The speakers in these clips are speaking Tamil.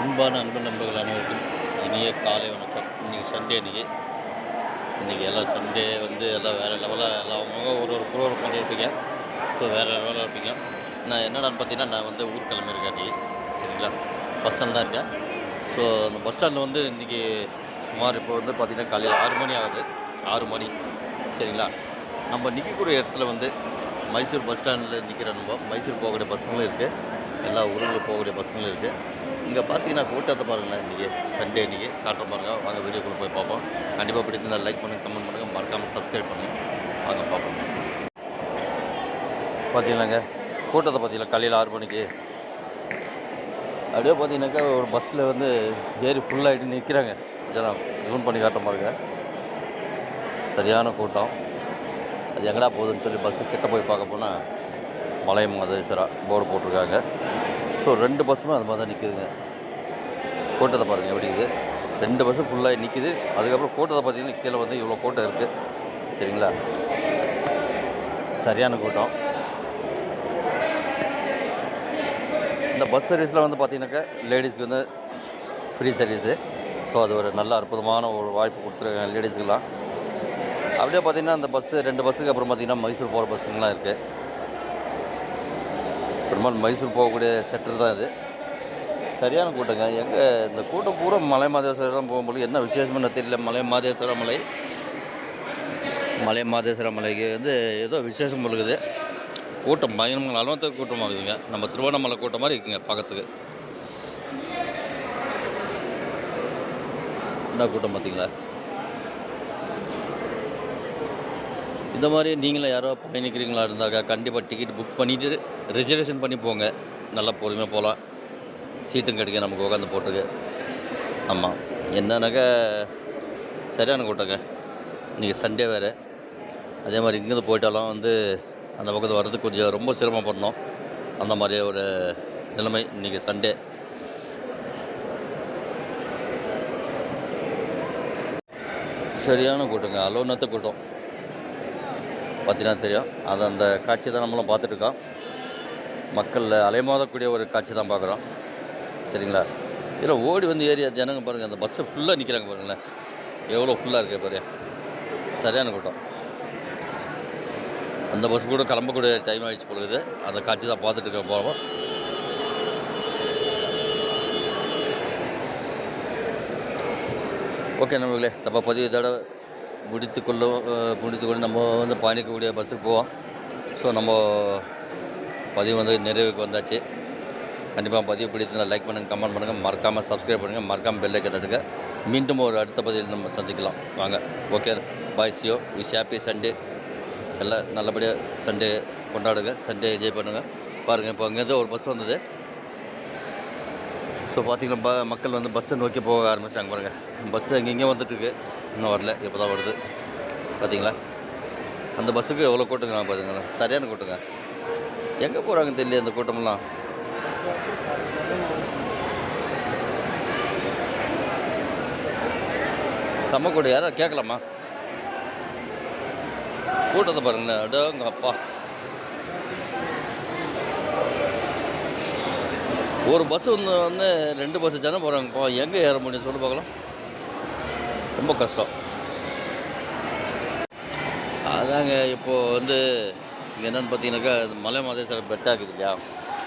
அன்பான அன்பு நண்பர்கள் அனைவருக்கும் இனிய காலை வணக்கம். இன்றைக்கி சண்டே அன்றைக்கி இன்றைக்கி எல்லாம் சண்டே வந்து எல்லாம் வேறு லெவலாக எல்லாம் அவங்க ஒரு ஒரு ப்ரோக்ராம் பண்ணியிருப்பீங்க. ஸோ வேறு லெவலில் இருப்பீங்க. நான் என்னடான்னு பார்த்தீங்கன்னா நான் வந்து ஊர் கிளம்பியிருக்கேன் அன்றைக்கி சரிங்களா? பஸ் ஸ்டாண்ட் தான் இருக்கேன். ஸோ அந்த பஸ் ஸ்டாண்டில் வந்து இன்றைக்கி சுமார் இப்போ வந்து பார்த்திங்கன்னா காலையில் ஆறு மணி ஆகுது. ஆறு மணி. சரிங்களா? நம்ம நிற்கக்கூடிய இடத்துல வந்து மைசூர் பஸ் ஸ்டாண்டில் நிற்கிற நம்ம மைசூர் போகக்கூடிய பஸ்ஸுங்களும் இருக்குது எல்லா ஊர்களுக்கு போகக்கூடிய பஸ்ஸுங்களும் இருக்குது இங்கே பார்த்தீங்கன்னா கூட்டத்தை பாருங்களேன் இன்றைக்கி சண்டே இன்றைக்கி காட்டுற பாருங்கள் வாங்க வீடியோக்குள்ளே போய் பார்ப்போம். கண்டிப்பாக பிடிச்சிருந்தா லைக் பண்ணுங்கள் கமெண்ட் பண்ணுங்கள் மறக்காமல் சப்ஸ்கிரைப் பண்ணுங்கள் வாங்க பார்ப்போம். பார்த்தீங்களாங்க? கூட்டத்தை பார்த்தீங்களா? காலையில் ஆறு மணிக்கு. அப்படியே பார்த்தீங்கன்னாக்கா ஒரு பஸ்ஸில் வந்து ஏறி ஃபுல்லாகிட்டு நிற்கிறாங்க ஜனம் ஜூன் பண்ணி காட்ட பாருங்க. சரியான கூட்டம். அது எங்கடா போகுதுன்னு சொல்லி பஸ்ஸு கிட்ட போய் பார்க்க போனால் மலை மதேஸ்வரா போர்டு போட்டிருக்காங்க. ஸோ ரெண்டு பஸ்ஸுமே அது மாதிரி தான் நிற்குதுங்க கூட்டத்தை பாருங்கள் எப்படி இது ரெண்டு பஸ்ஸு ஃபுல்லாக நிற்குது அதுக்கப்புறம் கூட்டத்தை பார்த்தீங்கன்னா கீழே வந்து இவ்வளோ கூட்டம் இருக்குது சரிங்களா? சரியான கூட்டம். இந்த பஸ் சர்வீஸில் வந்து பார்த்தீங்கன்னாக்கா லேடிஸ்க்கு வந்து ஃப்ரீ சர்வீஸு ஸோ அது ஒரு நல்ல அற்புதமான ஒரு வாய்ப்பு கொடுத்துருக்காங்க லேடிஸ்க்கெலாம் அப்படியே பார்த்தீங்கன்னா அந்த பஸ்ஸு ரெண்டு பஸ்ஸுக்கு அப்புறம் பார்த்தீங்கன்னா மைசூர் போகிற பஸ்ஸுங்கெலாம் இருக்குது பெரும்பாலும் மைசூர் போகக்கூடிய செட்டர் தான் இது. சரியான கூட்டங்க. எங்கே இந்த கூட்டம் பூரா மலை மாதேஸ்வரம் போகும்போது என்ன விசேஷம்னு தெரியல. மலை மாதேஸ்வர மலை. மலை மாதேஸ்வர மலைக்கு வந்து ஏதோ விசேஷம் இருக்குது. கூட்டம் பயங்கரமாக அளவத்த இருக்குதுங்க நம்ம திருவண்ணாமலை கூட்டம் மாதிரி இருக்குங்க பக்கத்துக்கு. என்ன கூட்டம் பார்த்தீங்களா? இந்த மாதிரி நீங்களும் யாரோ பயணிக்கிறீங்களா இருந்தாக்கா கண்டிப்பாக டிக்கெட் புக் பண்ணிவிட்டு ரிசர்வேஷன் பண்ணி போங்க. நல்லா பொறுமையாக போகலாம் சீட்டும் கிடைக்கும் நமக்கு உட்காந்து போட்டுக்கு. ஆமாம் என்னன்னாக்கா சரியான கூட்டங்க. இன்றைக்கி சண்டே வேறு. அதே மாதிரி இங்கேருந்து போயிட்டாலும் வந்து அந்த பக்கத்து வர்றதுக்கு கொஞ்சம் ரொம்ப சிரமப்படணும். அந்த மாதிரி ஒரு நிலைமை இன்றைக்கி சண்டே சரியான கூட்டங்க. அலோனத்த கூட்டம். பார்த்தீங்கன்னா தெரியும். அது அந்த காட்சி தான் நம்மளும் பார்த்துட்ருக்கோம் மக்கள் அலைமோதக்கூடிய ஒரு காட்சி தான் பார்க்குறோம். சரிங்களா? இதில் ஓடி வந்து ஏரியா ஜனங்க பாருங்கள் அந்த பஸ்ஸை ஃபுல்லாக நிற்கிறாங்க பாருங்களேன். எவ்வளோ ஃபுல்லாக இருக்கு பாரு சரியான கூட்டம். அந்த பஸ் கூட கிளம்பக்கூடிய டைம் ஆகிடுச்சு பொழுது அந்த காட்சி தான் பார்த்துட்டு இருக்க போகிறோம் ஓகே நம்மளே நம்ம பதிவு இதோட முடித்து கொள்ளும் முடித்து கொண்டு நம்ம வந்து பயணிக்கக்கூடிய பஸ்ஸுக்கு போவோம். ஸோ நம்ம பதிவு வந்து நிறைவுக்கு வந்தாச்சு. கண்டிப்பாக பதிவு பிடித்திருந்தால் லைக் பண்ணுங்கள் கமெண்ட் பண்ணுங்கள் மறக்காமல் சப்ஸ்கிரைப் பண்ணுங்கள் மறக்காமல் பெல்லை ஐக்கன் மீண்டும் ஒரு அடுத்த பதிவில் நம்ம சந்திக்கலாம். வாங்க. Okay bye ciao wish happy Sunday எல்லாம் நல்லபடியாக சண்டே கொண்டாடுங்க. சண்டே என்ஜாய் பண்ணுங்கள் பாருங்கள் இப்போ அங்கேருந்து ஒரு பஸ் வந்தது. ஸோ பார்த்தீங்கன்னா ப மக்கள் வந்து பஸ்ஸை நோக்கி போக ஆரம்பித்தாங்க பாருங்கள் பஸ்ஸு அங்கங்கே வந்துட்டுருக்கு. இன்னும் வரல இப்போ தான் வருது. பார்த்தீங்களா அந்த பஸ்ஸுக்கு எவ்வளோ கூட்டங்க நான் பார்த்துங்களா சரியான கூட்டங்க. எங்கே போகிறாங்கன்னு தெரியல அந்த கூட்டமெல்லாம். செம்ம கூட்டம். யாரா கேட்கலாமா? கூட்டத்தை பாருங்களேன். அடங்க அப்பா ஒரு பஸ் வந்து வந்து ரெண்டு பஸ் ஜனம் போகிறாங்கப்பா எங்கே ஏற முடியும் சொல்லி பார்க்கலாம் ரொம்ப கஷ்டம் அதாங்க இப்போது வந்து இங்கே என்னென்னு பார்த்தீங்கன்னாக்கா இது மலை மாதேஸ்வரர் பெட்டாக இருக்குது இல்லையா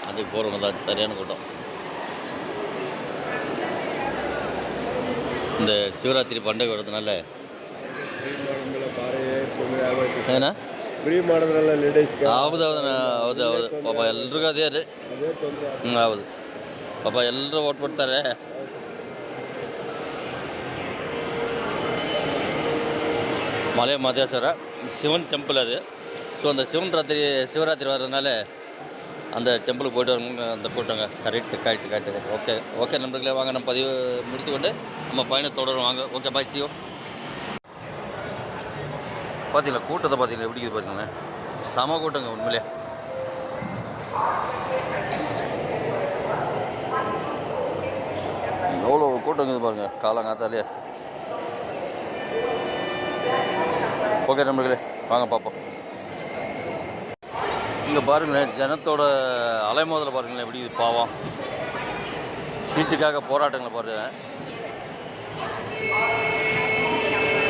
அதுக்கு போகிறவங்க தான் சரியான கூட்டம் இந்த சிவராத்திரி பண்டிகை வரதுனால ಏನ ಫ್ರೀ ಮಾಡಿದ್ರಲ್ಲ ಲೇಡೀಸ್ಗೆ ಹೌದು ಹೌದು ನಾ- ಹೌದು ಹೌದು ಪಾಪ ಎಲ್ರಿಗೂ ಅದೇ ರೀ ಅದೇ ತೊಂದರೆ ಹ್ಞೂ ಹೌದು ಪಾಪ ಎಲ್ಲರೂ ಓಟ್ಬಿಡ್ತಾರೆ மலை மதேஸ்வர சிவன் டெம்பிள் அது ஸோ அந்த சிவன் ராத்திரி சிவராத்திரி வர்றதுனால அந்த டெம்பிளுக்கு போயிட்டு வரவங்க அந்த கூட்டங்க correct correct correct okay okay நண்பர்களே வாங்க நம்ம பதிவு முடித்துக்கொண்டு நம்ம பயணத்தை தொடரும் வாங்க ஓகே பாய் சியோ பார்த்தீங்களா கூட்டத்தை பார்த்தீங்களா எப்படி இருக்குது பார்த்தீங்களேன் செம கூட்டங்க உண்மையிலே கூட்டம் இருக்குது பாருங்க காலங்காத்தாலே ஓகே நண்பர்களே வாங்க பார்ப்போம். இங்கே பாருங்களேன் ஜனத்தோட அலைமோதலை பாருங்களேன் எப்படி இது பாவம். சீட்டுக்காக போராட்டங்களை பாருங்க.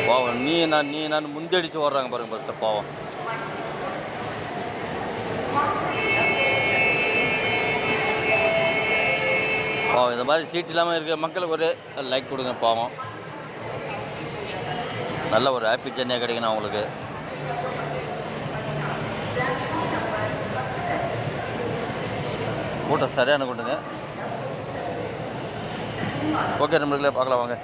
பாவம் நீ நான் நீ நான் முந்தடிச்சு ஓடுறாங்க பாருங்க ஃபஸ்ட்டு பாவம். பாவம். இந்த மாதிரி சீட் இல்லாமல் இருக்கிற மக்களுக்கு ஒரு லைக் கொடுங்க பாவம். நல்ல ஒரு ஹாப்பி சென்னையாக கிடைக்கணும் அவங்களுக்கு. கூட்டம் சரியான கூட்டங்க. ஓகே நம்மளுக்குள்ளே பார்க்கலாம் வாங்க.